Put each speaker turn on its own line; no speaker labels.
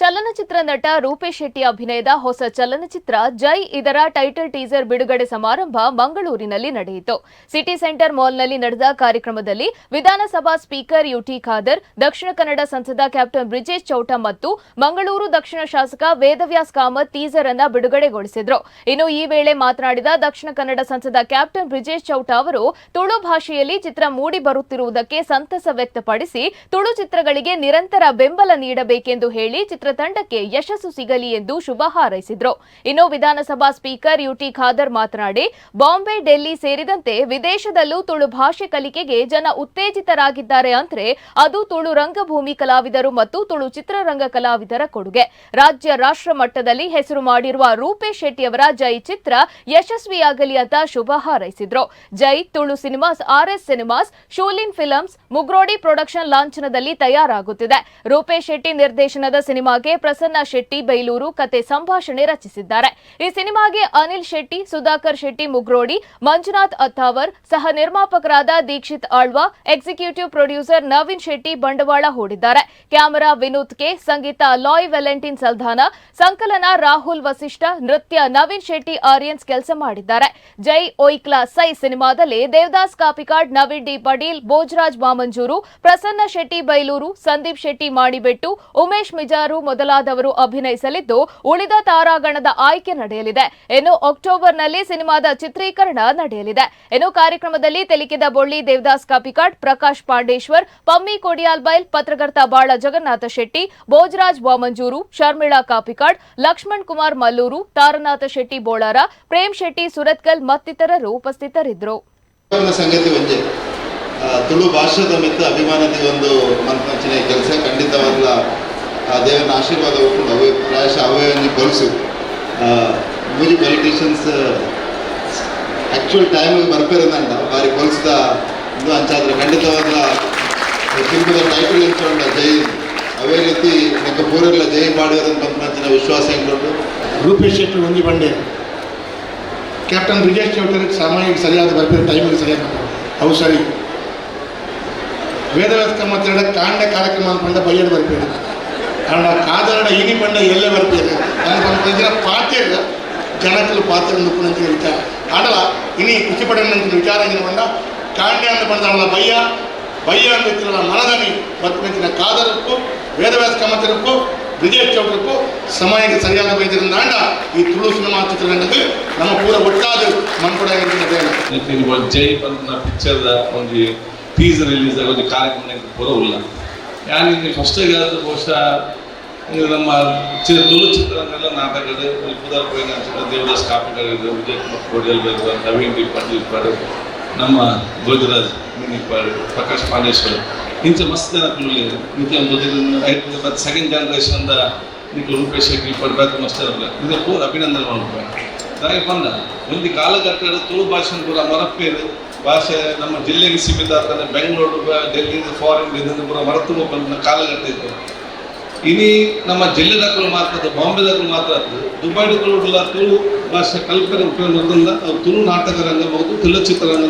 ಚಲನಚಿತ್ರ ನಟ ರೂಪೇಶ್ ಶೆಟ್ಟಿ ಅಭಿನಯದ ಹೊಸ ಚಲನಚಿತ್ರ ಜೈ ಇದರ ಟೈಟಲ್ ಟೀಸರ್ ಬಿಡುಗಡೆ ಸಮಾರಂಭ ಮಂಗಳೂರಿನಲ್ಲಿ ನಡೆಯಿತು. ಸಿಟಿ ಸೆಂಟರ್ ಮಾಲ್ನಲ್ಲಿ ನಡೆದ ಕಾರ್ಯಕ್ರಮದಲ್ಲಿ ವಿಧಾನಸಭಾ ಸ್ಪೀಕರ್ ಯುಟಿ ಖಾದರ್, ದಕ್ಷಿಣ ಕನ್ನಡ ಸಂಸದ ಕ್ಯಾಪ್ಟನ್ ಬ್ರಿಜೇಶ್ ಚೌಟ ಮತ್ತು ಮಂಗಳೂರು ದಕ್ಷಿಣ ಶಾಸಕ ವೇದವ್ಯಾಸ್ ಕಾಮತ್ ಟೀಸರ್ ಅನ್ನ ಬಿಡುಗಡೆಗೊಳಿಸಿದರು. ಇನ್ನು ಈ ವೇಳೆ ಮಾತನಾಡಿದ ದಕ್ಷಿಣ ಕನ್ನಡ ಸಂಸದ ಕ್ಯಾಪ್ಟನ್ ಬ್ರಿಜೇಶ್ ಚೌಟ ಅವರು, ತುಳು ಭಾಷೆಯಲ್ಲಿ ಚಿತ್ರ ಮೂಡಿ ಬರುತ್ತಿರುವುದಕ್ಕೆ ಸಂತಸ ವ್ಯಕ್ತಪಡಿಸಿ ತುಳು ಚಿತ್ರಗಳಿಗೆ ನಿರಂತರ ಬೆಂಬಲ ನೀಡಬೇಕೆಂದು ಹೇಳಿ ಚಿತ್ರತಂಡಕ್ಕೆ ಯಶಸ್ಸು ಸಿಗಲಿ ಎಂದು ಶುಭ ಹಾರೈಸಿದ್ರು. ಇನ್ನು ವಿಧಾನಸಭಾ ಸ್ಪೀಕರ್ ಯುಟಿ ಖಾದರ್ ಮಾತನಾಡಿ, ಬಾಂಬೆ, ಡೆಲ್ಲಿ ಸೇರಿದಂತೆ ವಿದೇಶದಲ್ಲೂ ತುಳು ಭಾಷೆ ಕಲಿಕೆಗೆ ಜನ ಉತ್ತೇಜಿತರಾಗಿದ್ದಾರೆ ಅಂದ್ರೆ ಅದು ತುಳು ರಂಗಭೂಮಿ ಕಲಾವಿದರು ಮತ್ತು ತುಳು ಚಿತ್ರರಂಗ ಕಲಾವಿದರ ಕೊಡುಗೆ. ರಾಜ್ಯ ರಾಷ್ಟ್ರ ಮಟ್ಟದಲ್ಲಿ ಹೆಸರು ಮಾಡಿರುವ ರೂಪೇಶ್ ಶೆಟ್ಟಿಯವರ ಜೈ ಚಿತ್ರ ಯಶಸ್ವಿಯಾಗಲಿ ಅಂತ ಶುಭ ಹಾರೈಸಿದ್ರು. Jai Tulu cinemas RS cinemas, Shoolin films, Mugrodi production ಲಾಂಛನದಲ್ಲಿ ತಯಾರಾಗುತ್ತಿದೆ. ರೂಪೇಶ್ ಶೆಟ್ಟಿ ನಿರ್ದೇಶನದ ಸಿನಿಮಾಗೆ ಪ್ರಸನ್ನ ಶೆಟ್ಟಿ ಬೈಲೂರು ಕತೆ ಸಂಭಾಷಣೆ ರಚಿಸಿದ್ದಾರೆ. ಈ ಸಿನಿಮಾಗೆ ಅನಿಲ್ ಶೆಟ್ಟಿ, ಸುಧಾಕರ್ ಶೆಟ್ಟಿ ಮುಗ್ರೋಡಿ, ಮಂಜುನಾಥ್ ಅತ್ತಾವರ್ ಸಹ ನಿರ್ಮಾಪಕರಾದ ದೀಕ್ಷಿತ್ ಆಳ್ವಾ, ಎಕ್ಸಿಕ್ಯೂಟಿವ್ ಪ್ರೊಡ್ಯೂಸರ್ ನವೀನ್ ಶೆಟ್ಟಿ ಬಂಡವಾಳ ಹೂಡಿದ್ದಾರೆ. ಕ್ಯಾಮರಾ ವಿನೋದ್ ಕೆ, ಸಂಗೀತ ಲಾಯ್ ವೆಲೆಂಟಿನ್ ಸಲ್ಧಾನ, ಸಂಕಲನ ರಾಹುಲ್ ವಸಿಷ್ಠ, ನೃತ್ಯ ನವೀನ್ ಶೆಟ್ಟಿ ಆರಿಯನ್ಸ್ ಕೆಲಸ ಮಾಡಿದ್ದಾರೆ. ಜೈ ಓಯ್ಕ್ಲಾ ಸೈ ಸಿನಿಮಾದಲ್ಲಿ ದೇವದಾಸ್ ಕಾಪಿಕಾಡ್, ನವೀನ್ ಡಿ ಪಡೀಲ್ ಭೋಜರಾಜ್ ಮಾಮಂಜೂರು, ಪ್ರಸನ್ನ ಶೆಟ್ಟಿ ಬೈಲೂರು, ಸಂದೀಪ್ ಶೆಟ್ಟಿ ಮಾಡಿಬೆಟ್ಟು, ಉಮೇಶ್ ಮಿಜಾರು ಮೊದಲಾದವರು ಅಭಿನಯಿಸಲಿದ್ದು ಉಳಿದ ತಾರಾಗಣದ ಆಯ್ಕೆ ನಡೆಯಲಿದೆ. ಇನ್ನು ಅಕ್ಟೋಬರ್ನಲ್ಲಿ ಸಿನಿಮಾದ ಚಿತ್ರೀಕರಣ ನಡೆಯಲಿದೆ. ಇನ್ನು ಕಾರ್ಯಕ್ರಮದಲ್ಲಿ ತೆಲಿಕಿದ ಬೊಳ್ಳಿ, ದೇವದಾಸ್ ಕಾಪಿಕಾಟ್ ಪ್ರಕಾಶ್ ಪಾಂಡೇಶ್ವರ್, ಪಮ್ಮಿ ಕೊಡಿಯಾಲ್ಬೈಲ್, ಪತ್ರಕರ್ತ ಬಾಳ ಜಗನ್ನಾಥ ಶೆಟ್ಟಿ, ಭೋಜರಾಜ್ ವಾಮಂಜೂರು, ಶರ್ಮಿಳಾ ಕಾಪಿಕಾಡ್, ಲಕ್ಷ್ಮಣ್ ಕುಮಾರ್ ಮಲ್ಲೂರು, ತಾರನಾಥ ಶೆಟ್ಟಿ ಬೋಳಾರ, ಪ್ರೇಮ್ ಶೆಟ್ಟಿ ಸುರತ್ಕಲ್ ಮತ್ತಿತರರು ಉಪಸ್ಥಿತರಿದ್ದರು.
ತುಳು ಮಿತ್ತ ಅಭಿಮಾನದ ಒಂದು ಕೆಲಸ ಆ ದೇವರ ಆಶೀರ್ವಾದ ಉಂಟು ಅವೇ ಪ್ರಾಯಶಃ ಅವೇ ಕೊಲಿಸು. ಮೂಜಿ ಪೊಲಿಟಿಷಿಯನ್ಸ್ ಆ್ಯಕ್ಚುಲ್ ಟೈಮಿಗೆ ಬರ್ಪೇರಂದಂಡ ಬಾರಿ ಕೊಲಿಸಿದ ಇದು ಅಂಚಾದ್ರೆ ಖಂಡಿತವಾದ ಸಿನಿಮಾದ ಟೈಟಲ್ ಎಂಚೊಂಡ ಜೈ ಅವೇ ರೀತಿ ಮತ್ತೆ ಪೂರೆಲ್ಲ ಜೈ ಮಾಡಿರೋದಂತ ಮನಪಂಚಿನ ವಿಶ್ವಾಸ ಇಟ್ಕೊಂಡು.
ರೂಪೇಶ್ ಶೆಟ್ಟಿ ಒಂಜಿ ಬಂಡೆ. ಕ್ಯಾಪ್ಟನ್ ಬ್ರಿಜೇಶ್ ಚೌಟರಿಗೆ ಸಮಯಕ್ಕೆ ಸರಿಯಾದ ಬರ್ಬೇಕು ಟೈಮಿಗೆ ಸರಿಯಾದ ಅವು ಸರಿ. ವೇದವ್ಯಾಸ ಮಾತಾಡ ಕಾಂಡ ಕಾರ್ಯಕ್ರಮ ಅನ್ಕೊಂಡ ಬಯ್ಯಡ್ ಬರ್ಪೇರು ಕಾಂಡ ಕಾದರಣ ಇನಿ ಬಣ್ಣ ಎಲ್ಲೇ ಬರ್ಪೇರು ಅನ್ಕೊಂಡ ಪಾತ್ರ ಜನಕಲು ಪಾತ್ರ ಅಂತ ವಿಚಾರ. ಆಡಲ, ಇನಿ ಖುಷಿ ಅಂತ ವಿಚಾರ ಏನು ಪಂಡ ಕಾಂಡೆ ಅಂತ ಪಂಡ ಬಯ್ಯ. ಬಯ್ಯ ಅಂತ ಮನದಲ್ಲಿ ಬರ್ಪಂಚಿನ ಕಾದರಕ್ಕೂ ವೇದವ್ಯಾಸ ಕಮತರಕ್ಕೂ ಬ್ರಿಜೇಶ್ ಚೌಟಕ್ಕೂ ಸಮಯಕ್ಕೆ ಸರಿಯಾದ ಬೈದಿರಂದಾಂಡ ಈ ತುಳು ಸಿನಿಮಾ ಚಿತ್ರರಂಗಕ್ಕೆ ನಮ್ಮ ಪೂರ ಒಟ್ಟಾದ
ಮನ್ಪಡ ಜೈ ಬಂದ ಪಿಕ್ಚರ್ದ ಒಂದು ಟೀಸರ್ ರಿಲೀಸ್ ಆಗೋದು ಕಾರ್ಯಕ್ರಮ ಪೂರ ಉಲ್ಲ ಯಾನಿಗೆ ಫಸ್ಟ್ ಆಗಿ ಬಹುಶಃ ಇದು ನಮ್ಮ ಚಿ ತುಳು ಚಿತ್ರರಂಗದ ನಾಟಕದ ಪುದರ್ ಪೈನ ದೇವದಾಸ್ ಕಾಪಿಗಳಿದ್ರು ವಿಜಯ್ ಕುಮಾರ್ ಕೋಡಿಯಲ್ ಬೇರು ನವೀನ್ ಡಿ ಪಾಟೀಲ್ ಇಪ್ಪಾರು ನಮ್ಮ ಭೋಜರಾಜ್ ಇಪ್ಪಾರು ಪ್ರಕಾಶ್ ಪಾಂಡೇಶ್ವರ್. ಇಂಚ ಮಸ್ತ್ ಜನ ತುಳು ಇಂಚ ಒಂದು ಮತ್ತು ಸೆಕೆಂಡ್ ಜನರೇಷನ್ದ ನಿಖಿಲ್, ರೂಪೇಶ್, ಶೆಟ್ಟಿ ಇಪ್ಪಾರು ಬೇರೆ ಮಸ್ತ್ ಇದು ಪೂರ ಅಭಿನಂದನೆ ಮಾಡ್ಬೇಕು. ದಾಯಿ ಬಂದ, ಒಂದು ಕಾಲಘಟ್ಟದ ತುಳು ಭಾಷೆ ಕೂಡ ಮರಪೇರು ಭಾಷೆ ನಮ್ಮ ಜಿಲ್ಲೆಗೆ ಸೀಮಿತ ಆಗ್ತದೆ. ಬೆಂಗಳೂರು, ಡೆಲ್ಲಿ ಫಾರಿನ್ ಇದನ್ನು ಕೂಡ ಮರೆತು ಬಂದ ಕಾಲಘಟ್ಟ ಇತ್ತು. ಇನಿ ನಮ್ಮ ಜಿಲ್ಲೆದಾಗಲು ಮಾತ್ರ ಬಾಂಬೆದಾಗಲು ಮಾತ್ರ ಅದು. ದುಬೈಡು ದುಬೈ ತುಳು ಭಾಷೆ ಕಲ್ಪನೆ ಉಪಯೋಗ ತುಳು ನಾಟಕ ರಂಗ ತುಳು ಚಿತ್ರರಂಗ